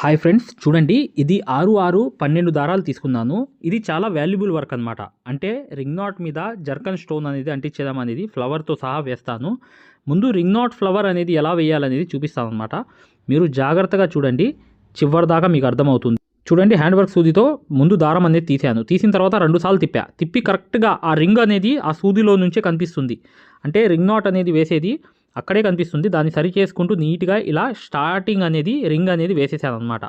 Hi friends చూడండి ఇది ఆరు ఆరు పన్నెండు దారాలు తీసుకున్నాను. ఇది చాలా వాల్యుబుల్ వర్క్ అనమాట అంటే రింగ్ నాట్ మీద జర్కన్ స్టోన్ అనేది అంటించడం అనేది ఫ్లవర్తో సహా వేస్తాను. ముందు రింగ్ నాట్ ఫ్లవర్ అనేది ఎలా వేయాలనేది చూపిస్తాను అనమాట మీరు జాగ్రత్తగా చూడండి చివరి దాకా మీకు అర్థమవుతుంది. చూడండి హ్యాండ్ వర్క్ సూదితో ముందు దారం అనేది తీసాను. తీసిన తర్వాత రెండుసార్లు తిప్పా. తిప్పి కరెక్ట్గా ఆ రింగ్ అనేది ఆ సూదిలో నుంచే కనిపిస్తుంది. అంటే రింగ్ నాట్ అనేది వేసేది అక్కడే కనిపిస్తుంది. దాన్ని సరి చేసుకుంటూ నీట్గా ఇలా స్టార్టింగ్ అనేది రింగ్ అనేది వేసేసాను అనమాట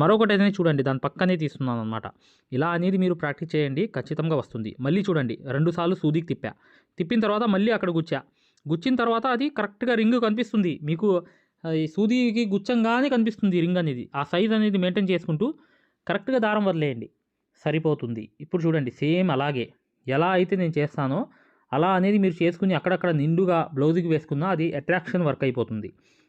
మరొకటి అనేది చూడండి దాని పక్కనే తీస్తున్నాను అనమాట ఇలా అనేది మీరు ప్రాక్టీస్ చేయండి ఖచ్చితంగా వస్తుంది. మళ్ళీ చూడండి రెండు సార్లు సూదికి తిప్పా. తిప్పిన తర్వాత మళ్ళీ అక్కడ గుచ్చా. గుచ్చిన తర్వాత అది కరెక్ట్గా రింగ్ కనిపిస్తుంది. మీకు ఈ సూదికి గుచ్చంగానే కనిపిస్తుంది రింగ్ అనేది. ఆ సైజ్ అనేది మెయింటైన్ చేసుకుంటూ కరెక్ట్గా దారం వదిలేయండి. సరిపోతుంది. ఇప్పుడు చూడండి సేమ్ అలాగే. ఎలా అయితే నేను చేస్తానో అలా అనేది మీరు చేసుకుని అక్కడక్కడ నిండుగా బ్లౌజ్కి వేసుకున్నా అది అట్రాక్షన్ వర్క్ అయిపోతుంది.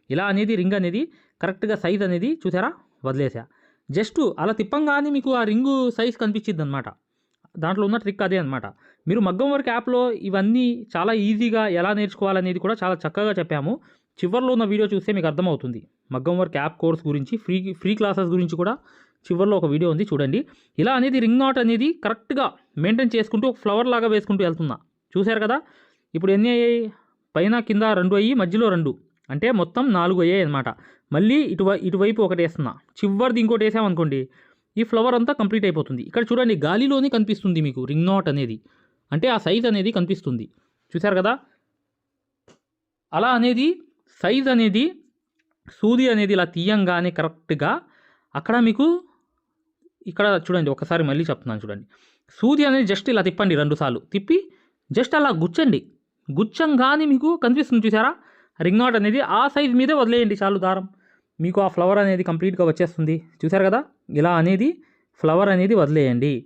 ఇలా అనేది రింగ్ అనేది కరెక్ట్గా సైజ్ అనేది చూసారా? వదిలేసా. జస్ట్ అలా తిప్పంగానే మీకు ఆ రింగు సైజ్ కనిపించింది అనమాట దాంట్లో ఉన్న ట్రిక్ అదే అనమాట మీరు మగ్గం వర్క్ యాప్లో ఇవన్నీ చాలా ఈజీగా ఎలా నేర్చుకోవాలనేది కూడా చాలా చక్కగా చెప్పాము. చివరిలో ఉన్న వీడియో చూస్తే మీకు అర్థమవుతుంది. మగ్గం వర్క్ యాప్ కోర్స్ గురించి ఫ్రీ ఫ్రీ క్లాసెస్ గురించి కూడా చివరిలో ఒక వీడియో ఉంది చూడండి. ఇలా అనేది రింగ్ నాట్ అనేది కరెక్ట్గా మెయింటైన్ చేసుకుంటూ ఒక ఫ్లవర్ లాగా వేసుకుంటూ వెళ్తున్నా. చూశారు కదా? ఇప్పుడు ఎన్ని అయ్యాయి? పైన కింద రెండు అయ్యి మధ్యలో రెండు. అంటే మొత్తం నాలుగు అయ్యాయి అనమాట మళ్ళీ ఇటువై ఇటువైపు ఒకటి వేస్తున్నా. చివరిది ఇంకోటి వేసామనుకోండి ఈ ఫ్లవర్ అంతా కంప్లీట్ అయిపోతుంది. ఇక్కడ చూడండి గాలిలోనే కనిపిస్తుంది మీకు రింగ్ నాట్ అనేది. అంటే ఆ సైజ్ అనేది కనిపిస్తుంది. చూశారు కదా? అలా అనేది సైజ్ అనేది సూది అనేది ఇలా తీయంగానే కరెక్ట్గా అక్కడ మీకు ఇక్కడ చూడండి ఒకసారి మళ్ళీ చెప్తున్నాను చూడండి. సూది అనేది జస్ట్ ఇలా తిప్పండి రెండుసార్లు తిప్పి జస్ట్ అలా గుచ్చండి. గుచ్చంగానే మీకు కనిపిస్తుంది చూసారా రింగ్ నాట్ అనేది ఆ సైజ్ మీదే వదిలేయండి చాలు దారం. మీకు ఆ ఫ్లవర్ అనేది కంప్లీట్గా వచ్చేస్తుంది. చూసారు కదా? ఇలా అనేది ఫ్లవర్ అనేది వదిలేయండి.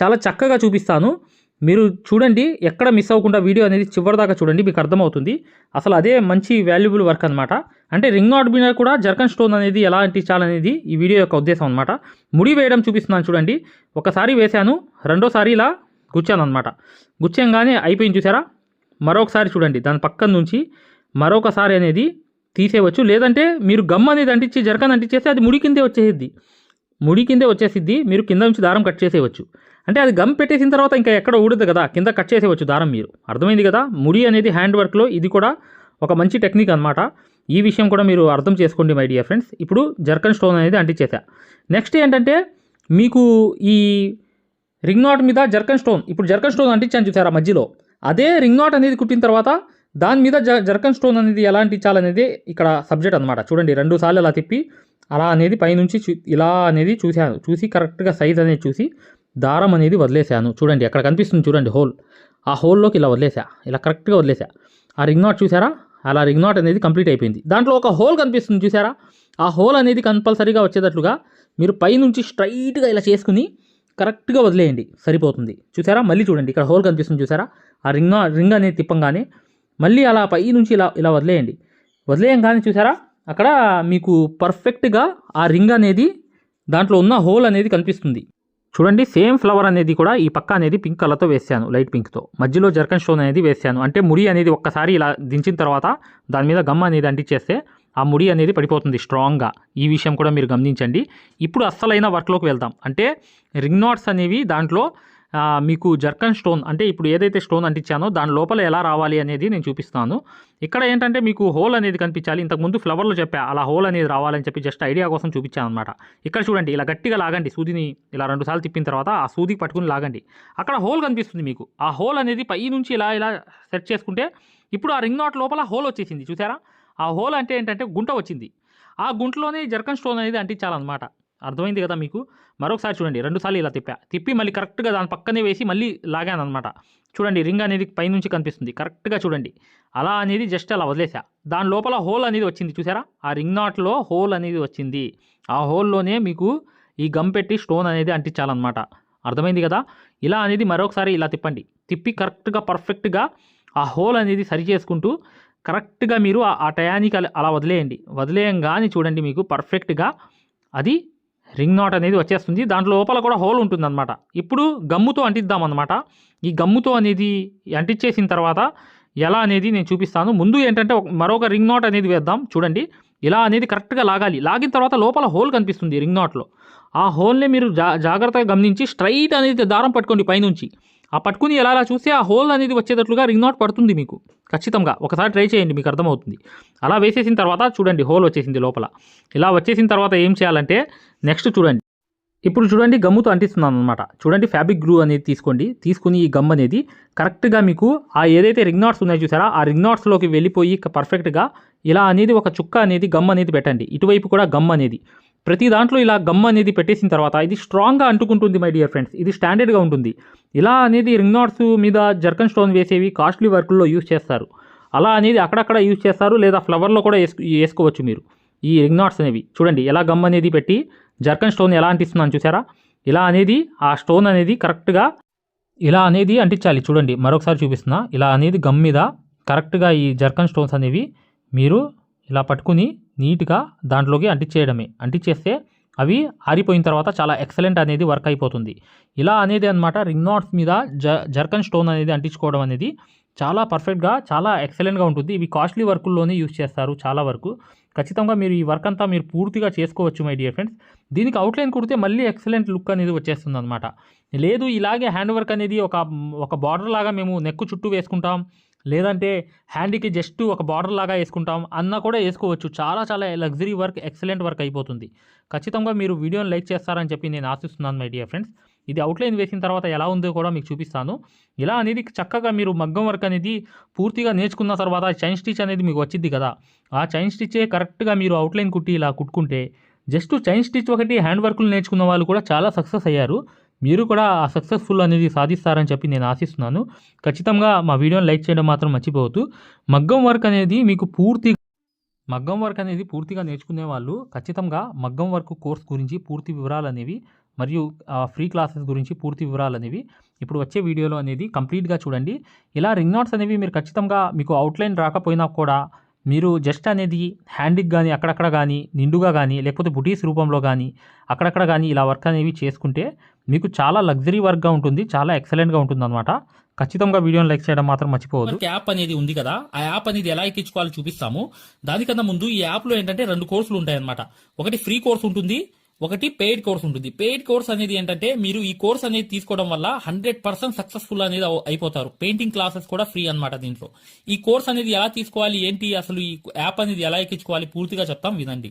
చాలా చక్కగా చూపిస్తాను. మీరు చూడండి ఎక్కడ మిస్ అవ్వకుండా వీడియో అనేది చివరి దాకా చూడండి మీకు అర్థమవుతుంది. అసలు అదే మంచి వాల్యుబుల్ వర్క్ అనమాట అంటే రింగ్ నాట్ మీద కూడా జర్కన్ స్టోన్ అనేది ఎలా అంటించాలనేది ఈ వీడియో యొక్క ఉద్దేశం అనమాట ముడి వేయడం చూపిస్తున్నాను చూడండి. ఒకసారి వేశాను రెండోసారి ఇలా గుచ్చాను అనమాట గుచ్చంగానే అయిపోయింది చూసారా? మరొకసారి చూడండి దాని పక్కన నుంచి మరొకసారి అనేది తీసేయవచ్చు. లేదంటే మీరు గమ్ అనేది అంటించి జర్కన్ అంటించేస్తే అది ముడి కిందే వచ్చేసిద్ది. ముడి కిందే వచ్చేసిద్ది మీరు కింద నుంచి దారం కట్ చేసేయవచ్చు. అంటే అది గమ్ పెట్టేసిన తర్వాత ఇంకా ఎక్కడ ఊడదు కదా కింద కట్ చేసేవచ్చు దారం మీరు. అర్థమైంది కదా? ముడి అనేది హ్యాండ్ వర్క్లో ఇది కూడా ఒక మంచి టెక్నిక్ అనమాట ఈ విషయం కూడా మీరు అర్థం చేసుకోండి మై డియర్ ఫ్రెండ్స్. ఇప్పుడు జర్కన్ స్టోన్ అనేది అంటించేసా. నెక్స్ట్ ఏంటంటే మీకు ఈ రింగ్ నాట్ మీద జర్కన్ స్టోన్ ఇప్పుడు జర్కన్ స్టోన్ అంటించాను చూసారా మధ్యలో? అదే రింగ్ నాట్ అనేది కుట్టిన తర్వాత దాని మీద జ జర్కన్ స్టోన్ అనేది ఎలా అంటించాలనేది ఇక్కడ సబ్జెక్ట్ అనమాట చూడండి రెండు సార్లు అలా తిప్పి అలా అనేది పైనుంచి చూ ఇలా అనేది చూశాను చూసి కరెక్ట్గా సైజ్ అనేది చూసి దారం అనేది వదిలేశాను. చూడండి అక్కడ కనిపిస్తుంది చూడండి హోల్. ఆ హోల్లోకి ఇలా వదిలేసా ఇలా కరెక్ట్గా వదిలేసా ఆ రింగ్ నాట్ చూసారా అలా రింగ్ నాట్ అనేది కంప్లీట్ అయిపోయింది. దాంట్లో ఒక హోల్ కనిపిస్తుంది చూసారా ఆ హోల్ అనేది కంపల్సరీగా వచ్చేటట్లుగా మీరు పైనుంచి స్ట్రైట్గా ఇలా చేసుకుని కరెక్ట్గా వదిలేయండి. సరిపోతుంది. చూసారా మళ్ళీ చూడండి ఇక్కడ హోల్ కనిపిస్తుంది చూసారా ఆ రింగ్ రింగ్ అనేది తిప్పంగానే మళ్ళీ అలా పై నుంచి ఇలా ఇలా వదిలేయండి. వదిలేయంగానే చూసారా అక్కడ మీకు పర్ఫెక్ట్గా ఆ రింగ్ అనేది దాంట్లో ఉన్న హోల్ అనేది కనిపిస్తుంది. చూడండి సేమ్ ఫ్లవర్ అనేది కూడా ఈ పక్క అనేది పింక్ కలర్తో వేసాను లైట్ పింక్తో. మధ్యలో జర్కన్ స్టోన్ అనేది వేసాను. అంటే ముడి అనేది ఒక్కసారి ఇలా దించిన తర్వాత దాని మీద గమ్ అనేది అంటించేస్తే ఆ ముడి అనేది పడిపోతుంది స్ట్రాంగ్గా. ఈ విషయం కూడా మీరు గమనించండి. ఇప్పుడు అస్సలైన వర్క్లోకి వెళ్దాం. అంటే రింగ్ నాట్స్ అనేవి దాంట్లో మీకు జర్కన్ స్టోన్ అంటే ఇప్పుడు ఏదైతే స్టోన్ అంటించానో దాని లోపల ఎలా రావాలి అనేది నేను చూపిస్తాను. ఇక్కడ ఏంటంటే మీకు హోల్ అనేది కనిపించాలి. ఇంతకుముందు ఫ్లవర్లో చెప్పా అలా హోల్ అనేది రావాలని చెప్పి జస్ట్ ఐడియా కోసం చూపించాను అనమాట ఇక్కడ చూడండి ఇలా గట్టిగా లాగండి. సూదిని ఇలా రెండు సార్లు తిప్పిన తర్వాత ఆ సూది పట్టుకుని లాగండి. అక్కడ హోల్ కనిపిస్తుంది మీకు. ఆ హోల్ అనేది పై నుంచి ఇలా ఇలా సెట్ చేసుకుంటే ఇప్పుడు ఆ రింగ్ నాట్ లోపల హోల్ వచ్చేసింది. చూసారా? ఆ హోల్ అంటే ఏంటంటే గుంట వచ్చింది. ఆ గుంటలోనే జర్కన్ స్టోన్ అనేది అంటించాలన్నమాట. అర్థమైంది కదా మీకు? మరొకసారి చూడండి రెండుసార్లు ఇలా తిప్పా. తిప్పి మళ్ళీ కరెక్ట్గా దాని పక్కనే వేసి మళ్ళీ లాగాను అనమాట చూడండి రింగ్ అనేది పైనుంచి కనిపిస్తుంది. కరెక్ట్గా చూడండి. అలా అనేది జస్ట్ అలా వదిలేసా. దాని లోపల హోల్ అనేది వచ్చింది చూసారా? ఆ రింగ్ నాట్లో హోల్ అనేది వచ్చింది. ఆ హోల్లోనే మీకు ఈ గమ్ పెట్టి స్టోన్ అనేది అంటించాలన్నమాట. అర్థమైంది కదా? ఇలా అనేది మరొకసారి ఇలా తిప్పండి. తిప్పి కరెక్ట్గా పర్ఫెక్ట్గా ఆ హోల్ అనేది సరి చేసుకుంటూ కరెక్ట్గా మీరు ఆ- టయానికి అలా- అలా వదిలేయండి. వదిలేయంగానే చూడండి మీకు పర్ఫెక్ట్గా అది రింగ్ నాట్ అనేది వచ్చేస్తుంది. దాంట్లో లోపల కూడా హోల్ ఉంటుందన్నమాట. ఇప్పుడు గమ్ముతో అంటిద్దాం అనమాట ఈ గమ్ముతో అనేది అంటించేసిన తర్వాత ఎలా అనేది నేను చూపిస్తాను. ముందు ఏంటంటే మరొక రింగ్ నాట్ అనేది వేద్దాం. చూడండి. ఇలా అనేది కరెక్ట్గా లాగాలి. లాగిన తర్వాత లోపల హోల్ కనిపిస్తుంది రింగ్ నాట్లో. ఆ హోల్ని మీరు జా జాగ్రత్తగా గమనించి స్ట్రైట్ అనేది దారం పట్టుకోండి పైనుంచి. ఆ పట్టుకుని ఎలా అలా చూస్తే ఆ హోల్ అనేది వచ్చేటట్లుగా రింగ్ నాట్ పడుతుంది మీకు. ఖచ్చితంగా. ఒకసారి ట్రై చేయండి మీకు అర్థమవుతుంది. అలా వేసేసిన తర్వాత చూడండి హోల్ వచ్చేసింది లోపల. ఇలా వచ్చేసిన తర్వాత ఏం చేయాలంటే నెక్స్ట్ చూడండి. ఇప్పుడు చూడండి గమ్ముతో అంటిస్తున్నాను అనమాట చూడండి ఫ్యాబ్రిక్ గ్లూ అనేది తీసుకోండి. తీసుకుని ఈ గమ్ అనేది కరెక్ట్గా మీకు ఆ ఏదైతే రింగ్ నాట్స్ ఉన్నాయో చూసారా ఆ రింగ్ నాట్స్లోకి వెళ్ళిపోయి పర్ఫెక్ట్గా ఇలా అనేది ఒక చుక్క అనేది గమ్ అనేది పెట్టండి. ఇటువైపు కూడా గమ్ అనేది. ప్రతి దాంట్లో ఇలా గమ్ అనేది పెట్టేసిన తర్వాత ఇది స్ట్రాంగ్గా అంటుకుంటుంది మై డియర్ ఫ్రెండ్స్ ఇది స్టాండర్డ్గా ఉంటుంది. ఇలా అనేది రింగ్ నాట్స్ మీద జర్కన్ స్టోన్ వేసేవి కాస్ట్లీ వర్క్లో యూస్ చేస్తారు. అలా అనేది అక్కడక్కడ యూస్ చేస్తారు లేదా ఫ్లవర్లో కూడా వేసుకో వేసుకోవచ్చు మీరు. ఈ రింగ్ నాట్స్ అనేవి. చూడండి ఎలా గమ్ అనేది పెట్టి జర్కన్ స్టోన్ ఎలా అంటిస్తున్నాను చూసారా? ఇలా అనేది ఆ స్టోన్ అనేది కరెక్ట్గా ఇలా అనేది అంటించాలి. చూడండి మరొకసారి చూపిస్తున్నా. ఇలా అనేది గమ్ మీద కరెక్ట్గా ఈ జర్కన్ స్టోన్స్ అనేవి మీరు ఇలా పట్టుకుని నీట్గా దాంట్లోకి అంటించేయడమే అంటించేస్తే అవి ఆరిపోయిన తర్వాత చాలా ఎక్సలెంట్ అనేది వర్క్ అయిపోతుంది. ఇలా అనేది అనమాట రింగ్ నాట్స్ మీద జ జర్కన్ స్టోన్ అనేది అంటించుకోవడం అనేది చాలా పర్ఫెక్ట్గా చాలా ఎక్సలెంట్గా ఉంటుంది. ఇవి కాస్ట్లీ వర్కుల్లోనే యూస్ చేస్తారు చాలా వరకు. ఖచ్చితంగా మీరు ఈ వర్క్ అంతా మీరు పూర్తిగా చేసుకోవచ్చు మై డియర్ ఫ్రెండ్స్. దీనికి అవుట్లైన్ కుడితే మళ్ళీ ఎక్సలెంట్ లుక్ అనేది వచ్చేస్తుంది అనమాట లేదు ఇలాగే హ్యాండ్ వర్క్ అనేది ఒక ఒక బార్డర్ లాగా మేము నెక్కు చుట్టూ వేసుకుంటాం. లేదంటే హ్యాండీకి జస్ట్ ఒక బార్డర్ లాగా వేసుకుంటాం అన్న కూడా వేసుకోవచ్చు. చాలా చాలా లగ్జరీ వర్క్ ఎక్సలెంట్ వర్క్ అయిపోతుంది. ఖచ్చితంగా మీరు వీడియోని లైక్ చేస్తారని చెప్పి నేను ఆశిస్తున్నాను మై డియర్ ఫ్రెండ్స్. ఇది అవుట్లైన్ వేసిన తర్వాత ఎలా ఉందో కూడా మీకు చూపిస్తాను. ఇలా అనేది చక్కగా మీరు మగ్గం వర్క్ అనేది పూర్తిగా నేర్చుకున్న తర్వాత చైన్ స్టిచ్ అనేది మీకు వచ్చింది కదా. ఆ చైన్ స్టిచ్చే కరెక్ట్గా మీరు అవుట్లైన్ కుట్టి ఇలా కుట్టుకుంటే జస్ట్ చైన్ స్టిచ్ ఒకటి హ్యాండ్ వర్క్లు నేర్చుకున్న వాళ్ళు కూడా చాలా సక్సెస్ అయ్యారు. మీరు కూడా ఆ సక్సెస్ఫుల్ అనేది సాధిస్తారని చెప్పి నేను ఆశిస్తున్నాను. ఖచ్చితంగా మా వీడియోని లైక్ చేయడం మాత్రం మర్చిపోవద్దు. మగ్గం వర్క్ అనేది మీకు పూర్తి మగ్గం వర్క్ అనేది పూర్తిగా నేర్చుకునే వాళ్ళు ఖచ్చితంగా మగ్గం వర్క్ కోర్స్ గురించి పూర్తి వివరాలు అనేవి మరియు ఫ్రీ క్లాసెస్ గురించి పూర్తి వివరాలు అనేవి ఇప్పుడు వచ్చే వీడియోలో అనేది కంప్లీట్గా చూడండి. ఇలా రింగ్ నాట్స్ అనేవి మీరు ఖచ్చితంగా మీకు అవుట్లైన్ రాకపోయినా కూడా మీరు జస్ట్ అనేది హ్యాండిక్ కానీ అక్కడక్కడ కానీ నిండుగా కానీ లేకపోతే బుటీస్ రూపంలో కానీ అక్కడక్కడ కానీ ఇలా వర్క్ అనేవి చేసుకుంటే మీకు చాలా లగ్జరీ వర్క్గా ఉంటుంది చాలా ఎక్సలెంట్గా ఉంటుంది అనమాట ఖచ్చితంగా వీడియోని లైక్ చేయడం మాత్రం మర్చిపోవద్దు. యాప్ అనేది ఉంది కదా ఆ యాప్ అనేది ఎలా ఎక్కించుకోవాలో చూపిస్తాము. దానికన్నా ముందు ఈ యాప్లో ఏంటంటే రెండు కోర్సులు ఉంటాయన్నమాట. ఒకటి ఫ్రీ కోర్స్ ఉంటుంది ఒకటి పెయిడ్ కోర్స్ ఉంటుంది. పెయిడ్ కోర్స్ అనేది ఏంటంటే మీరు ఈ కోర్స్ అనేది తీసుకోవడం వల్ల హండ్రెడ్ పర్సెంట్ సక్సెస్ఫుల్ అనేది అయిపోతారు. పెయింటింగ్ క్లాసెస్ కూడా ఫ్రీ అనమాట దీంట్లో. ఈ కోర్స్ అనేది ఎలా తీసుకోవాలి ఏంటి అసలు ఈ యాప్ అనేది ఎలా ఎక్కించుకోవాలి పూర్తిగా చెప్తాం వినండి.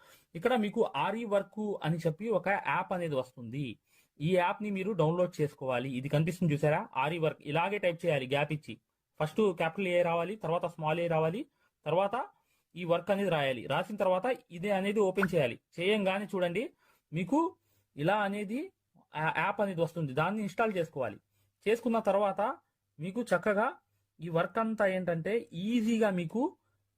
ఇక్కడ మీకు ఆర్ఈ వర్క్ అని చెప్పి ఒక యాప్ అనేది వస్తుంది. ఈ యాప్ని మీరు డౌన్లోడ్ చేసుకోవాలి. ఇది కనిపిస్తుంది చూసారా? ఆర్ఈ వర్క్ ఇలాగే టైప్ చేయాలి. గ్యాప్ ఇచ్చి. ఫస్ట్ క్యాపిటల్ ఏ రావాలి తర్వాత స్మాల్ ఏ రావాలి తర్వాత ఈ వర్క్ అనేది రాయాలి. రాసిన తర్వాత ఇదే అనేది ఓపెన్ చేయాలి. చేయంగానే చూడండి మీకు ఇలా అనేది యాప్ అనేది వస్తుంది. దాన్ని ఇన్స్టాల్ చేసుకోవాలి. చేసుకున్న తర్వాత మీకు చక్కగా ఈ వర్క్ అంతా ఏంటంటే ఈజీగా మీకు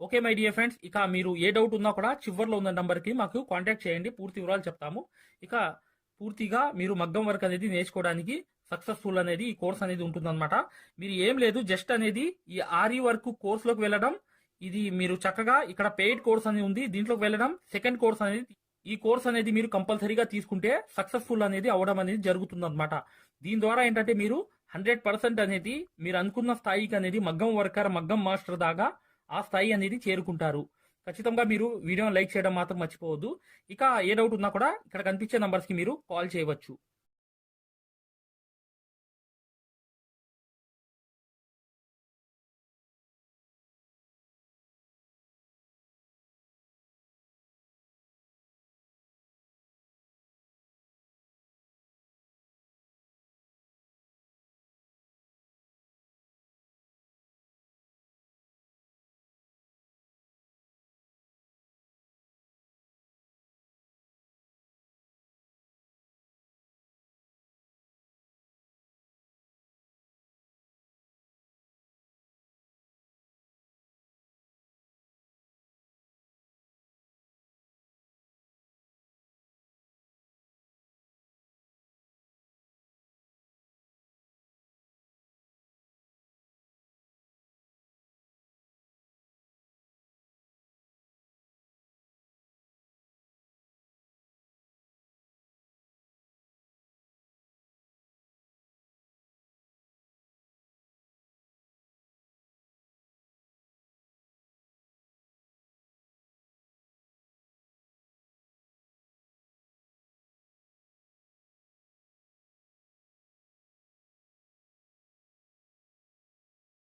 ఓకే మై డియర్ ఫ్రెండ్స్ ఇక మీరు ఏ డౌట్ ఉన్నా కూడా చివర్లో ఉన్న నెంబర్కి మాకు కాంటాక్ట్ చేయండి. పూర్తి వివరాలు చెప్తాము. ఇక పూర్తిగా మీరు మగ్గం వర్క్ అనేది నేర్చుకోవడానికి సక్సెస్ఫుల్ అనేది ఈ కోర్స్ అనేది ఉంటుందన్నమాట. మీరు ఏం లేదు జస్ట్ అనేది ఈ ఆర్ఈ వర్క్ కోర్సులోకి వెళ్ళడం. ఇది మీరు చక్కగా ఇక్కడ పెయిడ్ కోర్స్ అనేది ఉంది దీంట్లోకి వెళ్ళడం. సెకండ్ కోర్స్ అనేది ఈ కోర్స్ అనేది మీరు కంపల్సరీగా తీసుకుంటే సక్సెస్ఫుల్ అనేది అవడం అనేది జరుగుతుందన్నమాట. దీని ద్వారా ఏంటంటే మీరు హండ్రెడ్ పర్సెంట్ అనేది మీరు అనుకున్న స్థాయికి అనేది మగ్గం వర్కర్ మగ్గం మాస్టర్ దాకా ఆ స్థాయి అనేది చేరుకుంటారు. ఖచ్చితంగా మీరు వీడియోని లైక్ చేయడం మాత్రం మర్చిపోవద్దు. ఇక ఏ డౌట్ ఉన్నా కూడా ఇక్కడ కనిపించే నంబర్స్కి మీరు కాల్ చేయవచ్చు.